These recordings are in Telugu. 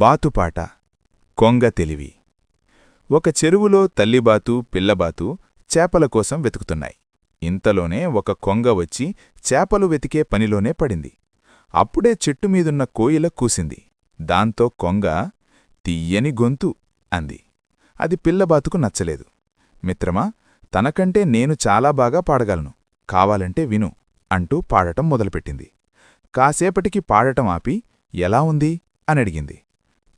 బాతుపాట కొంగ తెలివి. ఒక చెరువులో తల్లిబాతు పిల్లబాతు చేపల కోసం వెతుకుతున్నాయి. ఇంతలోనే ఒక కొంగ వచ్చి చేపలు వెతికే పనిలోనే పడింది. అప్పుడే చెట్టుమీదున్న కోయిల కూసింది. దాంతో కొంగ తీయని గొంతు అంది. అది పిల్లబాతుకు నచ్చలేదు. మిత్రమా తనకంటే నేను చాలా బాగా పాడగలను. కావాలంటే విను అంటూ పాడటం మొదలుపెట్టింది. కాసేపటికి పాడటం ఆపి ఎలా ఉంది? అని అడిగింది.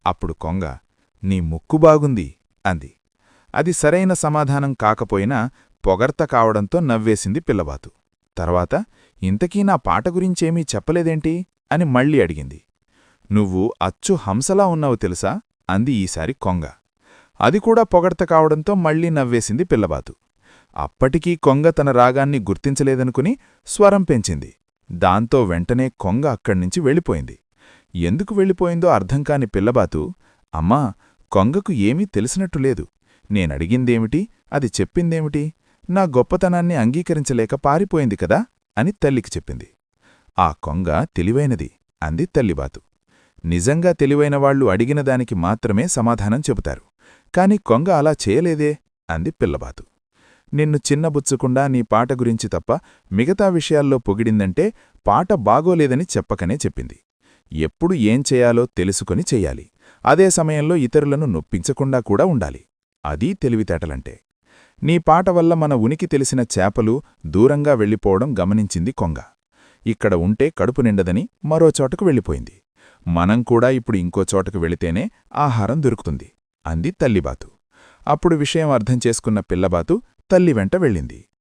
అప్పుడు కొంగ నీ ముక్కు బాగుంది అంది. అది సరైన సమాధానం కాకపోయినా పొగర్త కావడంతో నవ్వేసింది పిల్లబాతు తర్వాత ఇంతకీ నా పాట గురించేమీ చెప్పలేదేంటి? అని మళ్ళీ అడిగింది. నువ్వు అచ్చు హంసలా ఉన్నావు తెలుసా? అంది ఈసారి కొంగ. అది కూడా పొగడ్త కావడంతో మళ్ళీ నవ్వేసింది పిల్లబాతు అప్పటికీ కొంగ తన రాగాన్ని గుర్తించలేదనుకుని స్వరం పెంచింది. దాంతో వెంటనే కొంగ అక్కడ్నుంచి వెళ్ళిపోయింది. ఎందుకు వెళ్ళిపోయిందో అర్థంకాని పిల్లబాతు అమ్మా కొంగకు ఏమీ తెలిసినట్టు లేదు. నేనడిగిందేమిటి? అది చెప్పిందేమిటి? నా గొప్పతనాన్ని అంగీకరించలేక పారిపోయింది కదా? అని తల్లికి చెప్పింది. ఆ కొంగ తెలివైనది అంది తల్లిబాతు. నిజంగా తెలివైనవాళ్ళు అడిగిన దానికి మాత్రమే సమాధానం చెబుతారు. కాని కొంగ అలా చేయలేదే? అంది పిల్లబాతు. నిన్ను చిన్నబుచ్చకుండా నీ పాట గురించి తప్ప మిగతా విషయాల్లో పొగిడిందంటే పాట బాగోలేదని చెప్పకనే చెప్పింది. ఎప్పుడు ఏం చేయాలో తెలుసుకొని చెయ్యాలి. అదే సమయంలో ఇతరులను నొప్పించకుండా కూడా ఉండాలి. అదీ తెలివితేటలంటే. నీ పాట వల్ల మన ఉనికి తెలిసిన చేపలు దూరంగా వెళ్ళిపోవడం గమనించింది కొంగ. ఇక్కడ ఉంటే కడుపు నిండదని మరో చోటకు వెళ్ళిపోయింది. మనం కూడా ఇప్పుడు ఇంకో చోటకు వెళితేనే ఆహారం దొరుకుతుంది. అంది తల్లిబాతు. అప్పుడు విషయం అర్థం చేసుకున్న పిల్లబాతు తల్లి వెంట వెళ్ళింది.